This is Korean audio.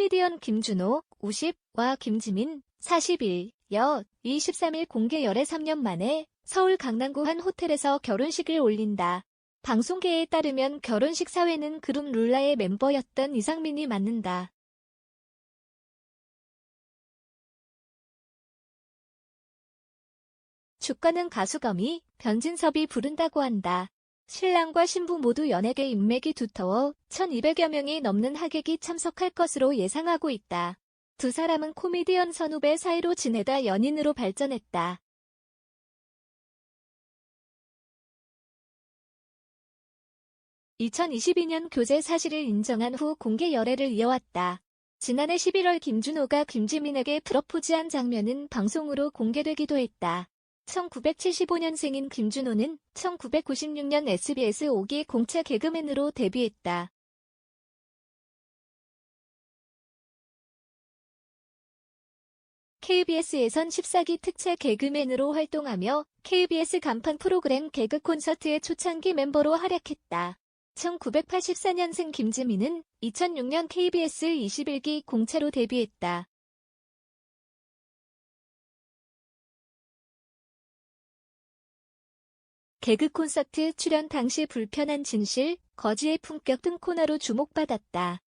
코미디언 김준호, 50와 김지민, 41, 여, 23일 공개 열애 3년 만에 서울 강남구 한 호텔에서 결혼식을 올린다. 방송계에 따르면 결혼식 사회는 그룹 룰라의 멤버였던 이상민이 맡는다. 주가는 가수검이 변진섭이 부른다고 한다. 신랑과 신부 모두 연예계 인맥이 두터워 1200여 명이 넘는 하객이 참석할 것으로 예상하고 있다. 두 사람은 코미디언 선후배 사이로 지내다 연인으로 발전했다. (2022년) 교제 사실을 인정한 후 공개 열애를 이어왔다. 지난해 11월 김준호가 김지민에게 프러포즈한 장면은 방송으로 공개되기도 했다. 1975년생인 김준호는 1996년 SBS 5기 공채 개그맨으로 데뷔했다. KBS에선 14기 특채 개그맨으로 활동하며 KBS 간판 프로그램 개그 콘서트의 초창기 멤버로 활약했다. 1984년생 김지민은 2006년 KBS 21기 공채로 데뷔했다. 개그 콘서트 출연 당시 불편한 진실, 거지의 품격 등 코너로 주목받았다.